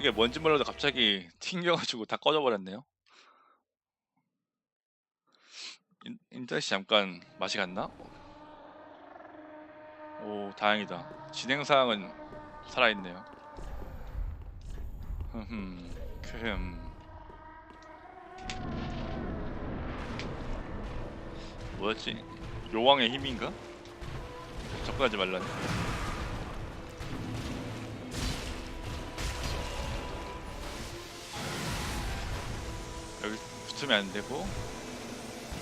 이게 뭔지 몰라도 갑자기 튕겨가지고 다 꺼져버렸네요. 인, 인터넷이 잠깐 맛이 갔나? 오 다행이다. 진행 사항은 살아있네요. 흠, 크흠. 뭐였지? 요왕의 힘인가? 접근하지 말라네. 붙으면 안 되고.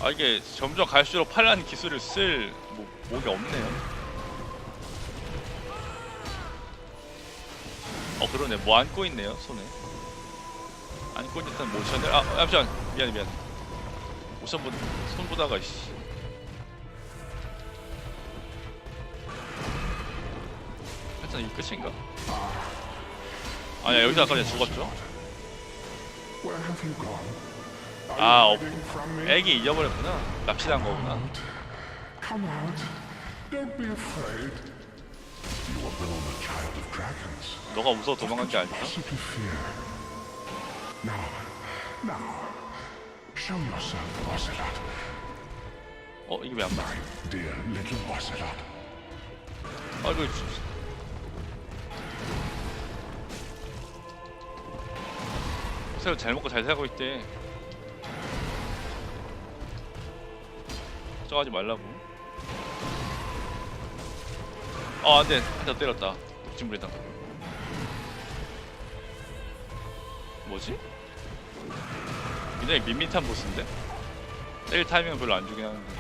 아 이게 점점 갈수록 팔란 기술을 쓸 뭐, 목이 없네요. 어 그러네 뭐 안고 있네요 손에 안고 듯한 모션을 아 잠시만 미안해 미안해 모션 보 손 보다가 씨 하여튼 이게 끝인가? 아니야 여기서 아까 전에 죽었죠? Where have you gone? 아, 어? 애기 잊어버렸구나 납치한 거구나 Out. Come out. Don't be afraid. You were born a child of dragons. 너가 무서워 도망간 게 아니야? Possibly fear. Now, now, show yourself, Ocelot. 어 이게 왜 안 맞아? My dear little Ocelot. 아 이거 지- 새우 잘 먹고 잘 살고 있대 걱정하지 말라고. 아 안돼. 한 대 때렸다. 욕심부리다가 뭐지? 굉장히 밋밋한 보스인데? 때릴 타이밍은 별로 안 주긴 하는데.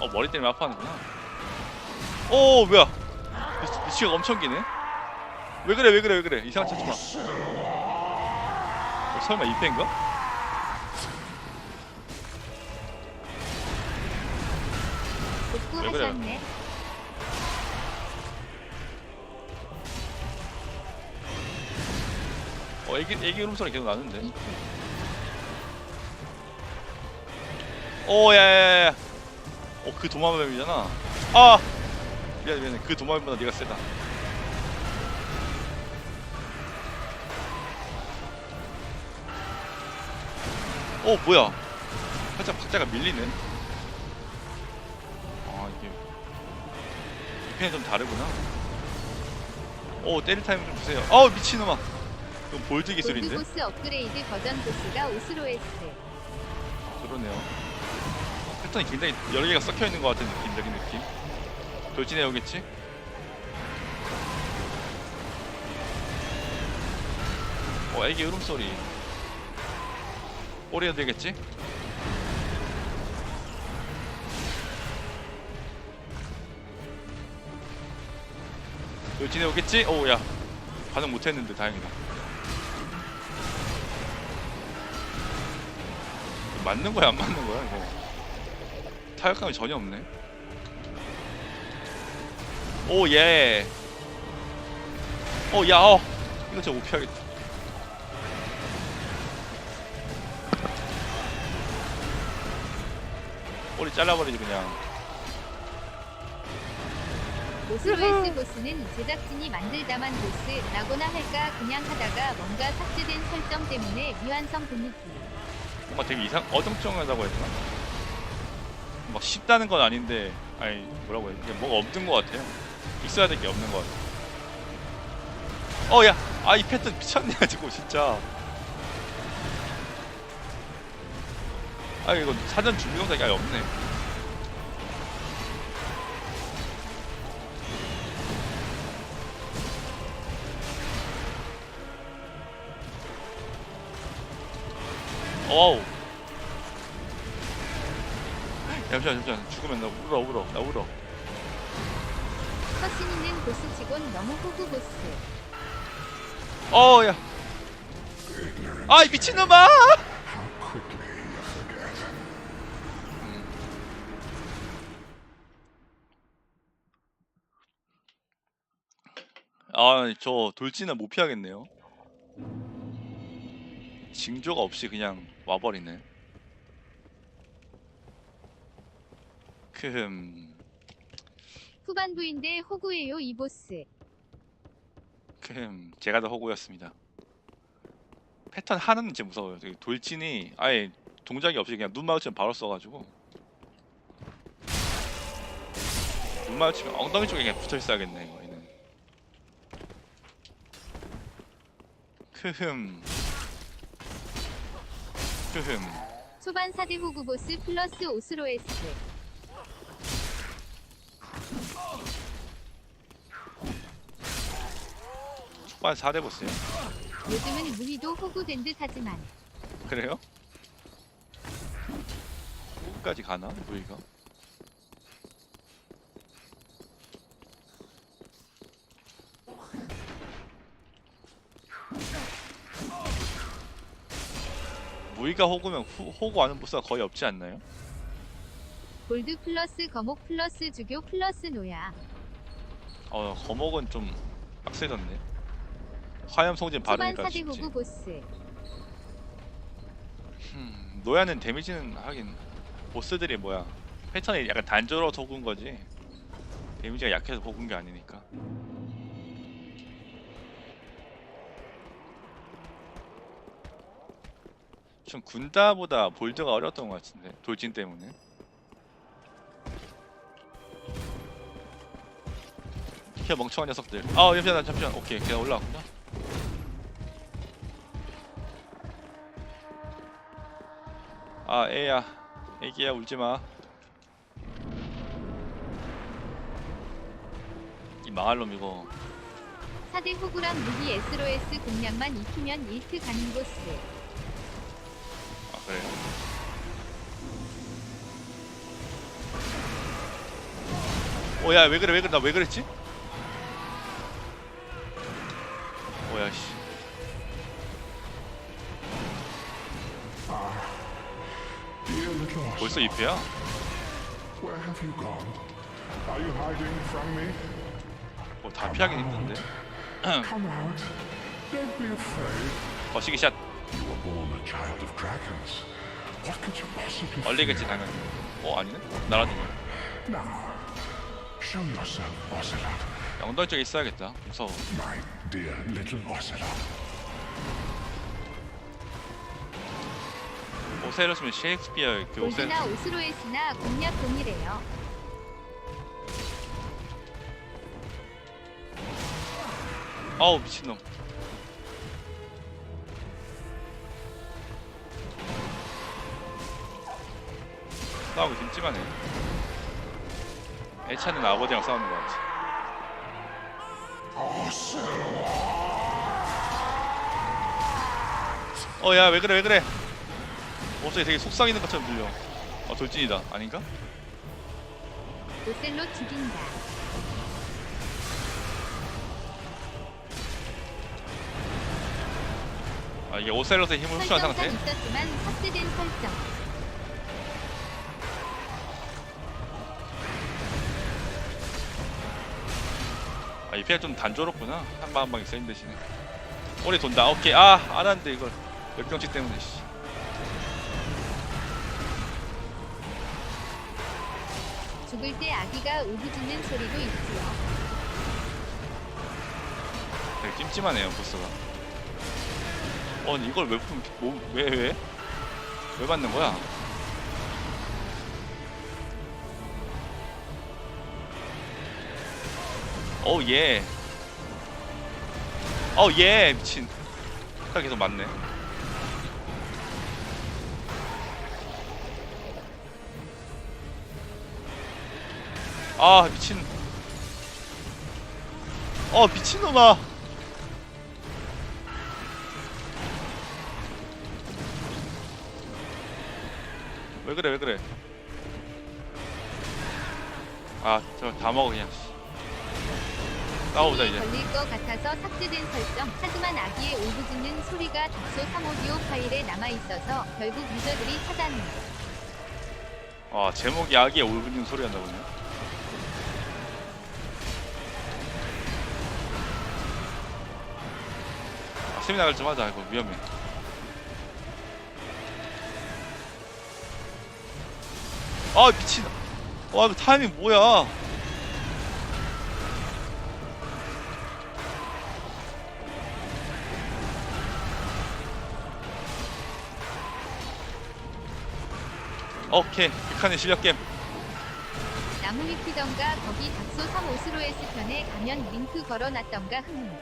어 머리 때문에 아파하는구나. 오 뭐야? 미- 미치가 엄청 기네? 왜 그래 왜 그래 왜 그래? 이상한 찾지마. 어, 설마 이 팬가? 왜 그래요? 복구하셨네. 어 애기 애기 울음소리 계속 나는데. 오 야야야야 어그 도마뱀이잖아 아 미안해 미안해 그 도마뱀보다 네가 세다 어 뭐야 살짝 박자가 밀리네 아 이게 이 펜이 좀 다르구나 오 때릴 타이밍 좀 주세요 아우 미친놈아 이건 볼드 기술인데 골드보스 업그레이드 버전 보스가 오스로에스. 그러네요. 패턴이 굉장히 여러 개가 섞여 있는 것 같은 느낌적인 느낌. 돌진해 오겠지? 어, 애기 울음소리. 꼬리야 되겠지? 돌진해 오겠지? 오, 야. 반응 못했는데 다행이다. 맞는 거야 안 맞는 거야 이거 타격감이 전혀 없네 오예 오야 어 이거 진짜 못 피하겠다 꼬리 잘라버리지 그냥. 오스로에스 보스는 제작진이 만들다만 보스라고나 할까 그냥 하다가 뭔가 삭제된 설정 때문에 미완성 분위기. 뭔가 되게 이상 어정쩡하다고 되나? 막 쉽다는 건 아닌데 아니 뭐라고 해야 돼? 그냥 뭐가 없는 것 같아요. 있어야 될 게 없는 것 같아. 어야! 아 이 패턴 미쳤네 가지고 진짜 아 이거 사전 준비 동작이 아예 없네. 어우. 잠시만 잠시만. 죽으면 나 울어 울어 나 울어. 서신 있는 보스 치곤 너무 호구 보스. 어야. 아이 미친놈아 아 저 돌진은 못 피하겠네요 징조가 없이 그냥 와버리네 크흠 후반부인데 호구예요 이 보스. 흠, 제가 더 호구였습니다. 패턴 하나는 진짜 무서워요. 저기 돌진이 아예 동작이 없이 그냥 눈 마주치면 바로 써가지고 눈 마주치면 엉덩이 쪽에 그냥 붙어 있어야겠네 이거 크흠. 크흠. 초반 4대 호구 보스 플러스 오스로에스. 초반 4대 보스요. 요즘은 무희도 호구된 듯 하지만 그래요? 끝까지 가나 우리가? 무이가 호구면 후, 호구 아는 보스가 거의 없지 않나요? 골드 플러스 거목 플러스 주교 플러스 노야. 어 거목은 좀 빡세졌네. 화염 초반 바르니까 4대 쉽지. 호구 보스. 음, 노야는 데미지는 하긴 보스들이 뭐야 패턴이 약간 단조로워서 호군 거지 데미지가 약해서 호군 게 아니니까 좀 군다보다 볼드가 어려웠던 것 같은데 돌진 때문에. 피어 멍청한 녀석들. 아 잠시만 잠시만. 오케이 그냥 올라왔구나. 아 애야. 애기야 울지마. 이 망할 놈 이거. 4대 호구랑 무기 SROS 공략만 익히면 1트 가는 보스. 아 그래요? 오야 왜 그래 왜 그래 나 왜 그랬지? 오야 씨 벌써 2패야? where have you gone? Are you hiding from me? 뭐다 피하긴 했는데 Come out. Don't be afraid. 거시기 샷 You were born a child of dragons. What could you possibly 얼리겠지 fear? 당연히 어 아니네? 날아주네 Now, show yourself, Ocelot. 엉덩이 쪽에 있어야겠다 무서워 My dear little Ocelot. 오세로스면 셰익스피어 그 오세 골드나 오스로에스나 공략 동일해요. 아우 미친놈 싸우고 찜찜하네 애차는 아버지랑 싸우는 것 같지 어야 왜 그래 왜 그래 목소리 되게 속상 있는 것처럼 들려 어 돌진이다 아닌가? 오셀로 죽인다. 아 이게 오셀롯의 힘을 흡수한 설정상 상태? 있었지만 삭제된 설정. 아, 이 피가 좀 단조롭구나. 한방 한 방이 센 대신에. 오래 돈다. 오케이. 아, 안 하는데 이걸. 역병치 때문에 씨. 죽을 때 아기가 울부짖는 소리도 있지요. 되게 찜찜하네요, 보스가. 어, 이걸 왜 품- 뭐, 왜 왜? 왜 받는 거야? 오 예. 어 예. 미친. 딱 계속 맞네. 아 미친. 어 미친놈아. 왜 그래 왜 그래 아 저다 먹어 그냥 씨. 싸우자 이제. 걸릴 것 같아서 삭제된 설정. 하지만 아기의 울부짖는 소리가 다소 3오디오 파일에 남아 있어서 결국 유저들이 찾았네. 아 제목이 아기의 울부짖는 소리 한다군요. 아, 세미나를 좀 하자. 이거 위험해. 아 미친. 와 이거 타이밍 뭐야 오케이 극한의 실력 게임. 나무 위키던가 거기 닥소 3 오스로에스 편에 가면 링크 걸어놨던가 흠.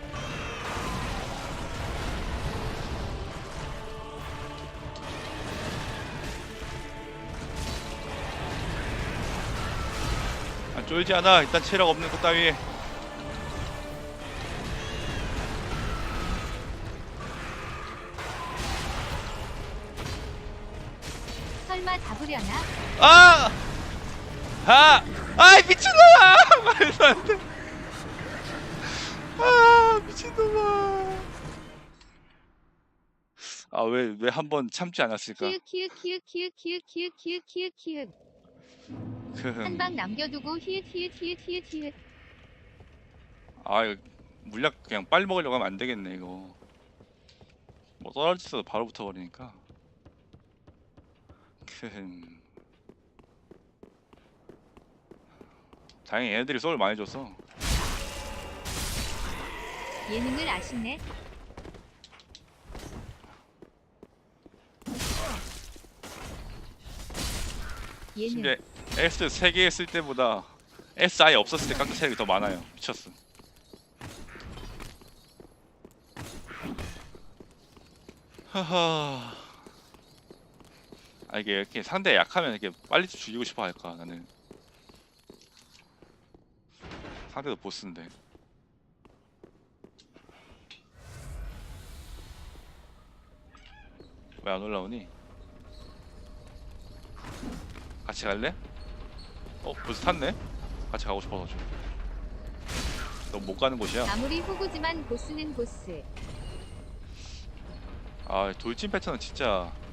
아, 쫄지 않아. 일단 체력 없는 것 따위 설 아! 아! 아이 미친놈아! 말도 안 돼. 아 미친놈아. 아 왜 왜 한 번 참지 않았을까? 키읔 키읔 키읔 키읔 키읔 키읔 키읔 키읔 키읔 그 한방 남겨두고 히읗 히읗 히읗 히읗 히읗 아 이거 물약 그냥 빨리 먹으려고 하면 안 되겠네 이거. 뭐 떨어졌어도 바로 붙어버리니까. 큰. 다행히 얘네들이 소울 많이 줬어. 예능을 아시네. 예능 심지어 S 3개 했을 때보다 S 아예 없었을 때 깎은 체력이 더 많아요. 미쳤어. 하하. 아 이게 이렇게 상대 약하면 이렇게 빨리 죽이고 싶어 할까 나는. 상대도 보스인데. 왜 안 올라오니? 같이 갈래? 어 벌써 탔네? 같이 가고 싶어서 좀. 너못 가는 곳이야. 아무리 후구지만 보스는 보스. 아 돌진 패턴은 진짜 예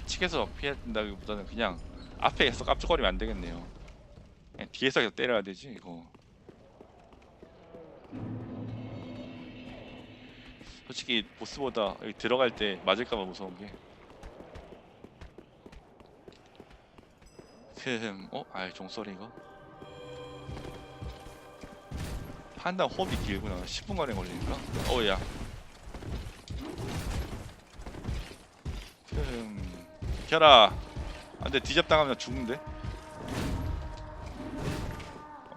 측해서 피한다기보다는 그냥 앞에서 깝죽거리면 안 되겠네요. 뒤에서 계속 때려야 되지 이거. 솔직히 보스보다 여기 들어갈 때 맞을까봐 무서운 게. 흠, 어? 아이 종소리 이거. 판단 호흡이 길구나. 10분 가량 걸리니까. 어야. 흠. 켜라. 안돼 뒤잡 당하면 죽는데.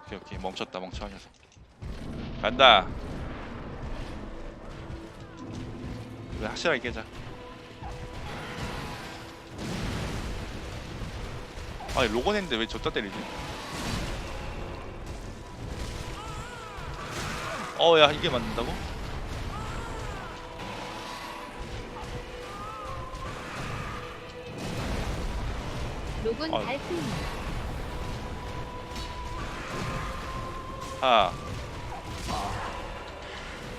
오케이 오케이 멈췄다 멍청한 녀석. 간다. 왜 확실하게 깨자. 아니 로건 했는데 왜 졌다 때리지? 어 야 이게 맞는다고? 달팽이. 아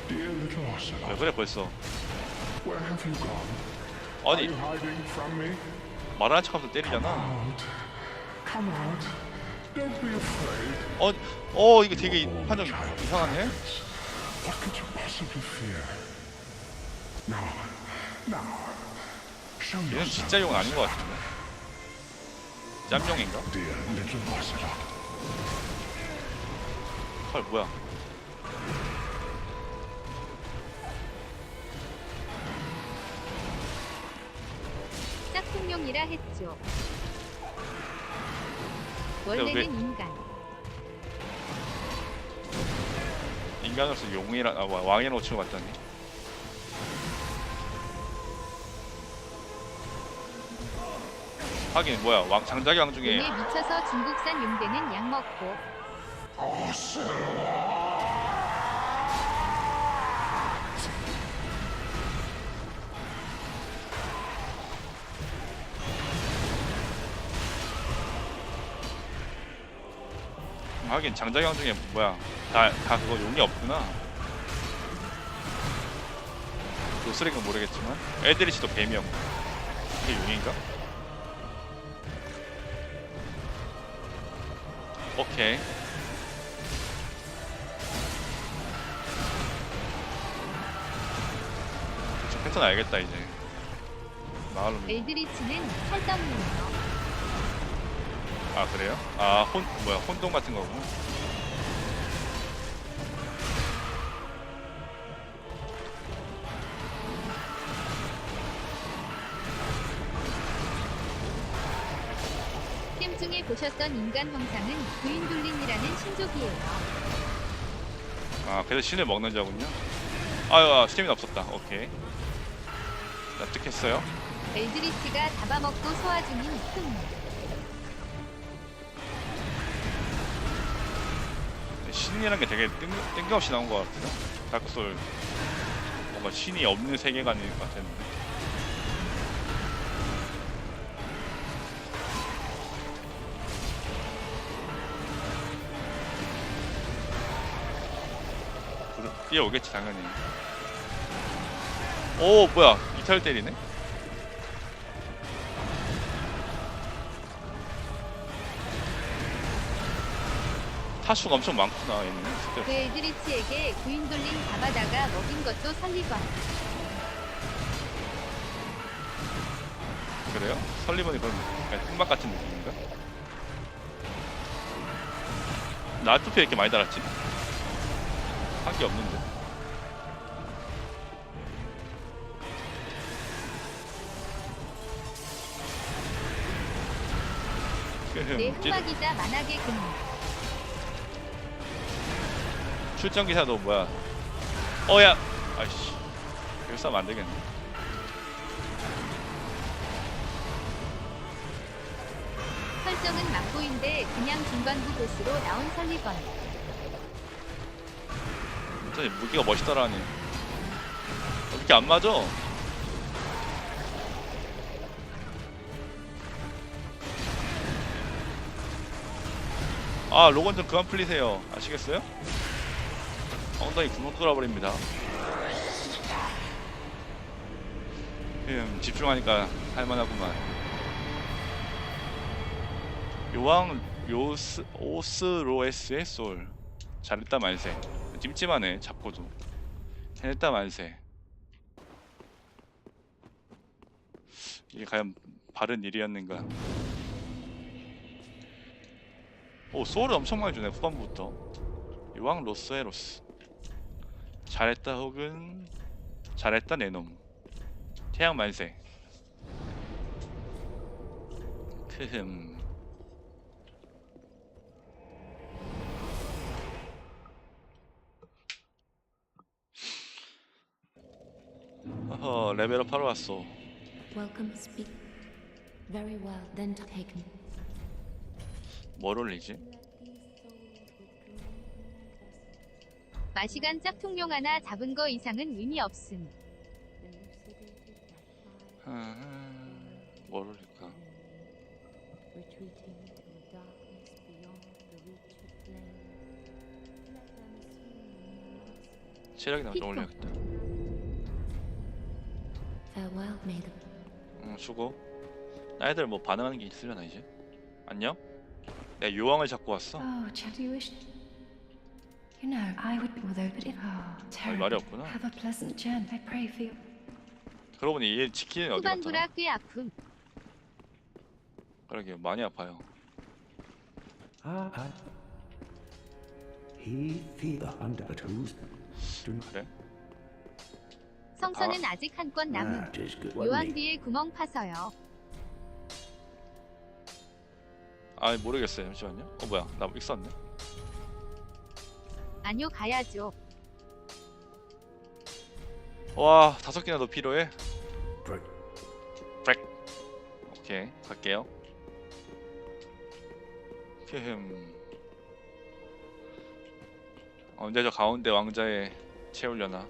Dear little 왜 Ocelot, 그래 벌써? where have you gone? Are 아니 you hiding from me? 말하는 척하면서 때리잖아. Out. Come out. Don't be afraid. 어, 어 이거 되게 판정 이상하네. What could you possibly fear? Now, now, show 얘는 yourself, 진짜 용 아닌 것 같은데. 짬용인가? Ocelot. 헐 뭐야? 짝퉁용이라 했죠. 왜- 원래는 인간. 인간으로서 용이라 아, 와- 왕이라고 치고 갔다니. 하긴 뭐야 왕왕 중에 용에 미쳐서 중국산 용대는 약 먹고 하긴 왕 중에 뭐야 다 다 그거 용이 없구나. 로스렉은 모르겠지만 에드리치도 뱀이었고 이게 용인가? 오케이. 저 패턴 알겠다 이제. 마을로 엘드리치는 찰떡용이요. 아 그래요? 아 혼 뭐야 혼동 같은 거고. 보셨던 인간 형상은 그윈돌린이라는 신족이에요. 아 그래서 신을 먹는 자군요? 아유 아, 스태미나 없었다. 오케이. 납득했어요. 엘드리치가 잡아먹고 소화 중인 큰 신이라는 게 되게 뜬, 뜬금없이 나온 것 같아요. 다크솔 뭔가 신이 없는 세계관일 것 같았는데 뛰어오겠지 당연히 오 뭐야 이탈 때리네 타수가 엄청 많구나 얘는 스텝. 그 엘드리치에게 그윈돌린 잡아다가 먹인 것도 설리번. 그래요? 설리번이 그럼 약간 흑막 같은 느낌인가? 나 투표 이렇게 많이 달았지? 한게 없는데 내 흠, 찌- 흑막이자 만악의 근무. 출장 기사도 뭐야 어야 아이씨 여기 싸면 안 되겠네 설정은 막보인데 그냥 중반부 보스로 나온 설리번. 진짜 무기가 멋있더라니. 이렇게 안 맞아? 아 로건 좀 그만 풀리세요. 아시겠어요? 엉덩이 구멍 뚫어버립니다. 음, 집중하니까 할만하구만. 요왕 요스 오스로에스의 솔. 잘했다 만세 찜찜하네 잡고도. 해냈다 만세. 이게 과연 바른 일이었는가? 오 소울을 엄청 많이 주네 후반부부터. 이왕 로스의 로스. 잘했다 혹은 잘했다 내놈. 태양 만세. 크흠 어허 레벨업 하러 왔어 Welcome, speak. Very well, then take me. 뭘 올리지? 마시간 짝퉁용 하나 잡은 거 이상은 의미 없음. 음, 뭘 올릴까? Retreating to darkness beyond the reach of flame. Let them assume the mask. 체력이 나 좀 올려야겠다 응 수고 나이들 뭐 반응하는 게 있으려나 이제? 안녕? 내가 요왕을 잡고 왔어 Oh, Chatty wish. You know, I would be with her, but it. Oh, 아니 말이 terrible. 없구나 Have a pleasant journey. I pray for you. 그러고 보니 얘 지키는 어디 후반부라 꽤 아픔. 그러게 많이 아파요 Ah, I... He feed the hunter, but who's... Do 그래? 성선은 아직 한건 남음. What 요한? 뒤에 구멍 파서요. 아 모르겠어요 잠시만요 어 뭐야 나 있었네 아니요 가야죠. 와 다섯 개나 더 필요해? Right. 오케이 갈게요 흠 언제 저 가운데 왕자에 채우려나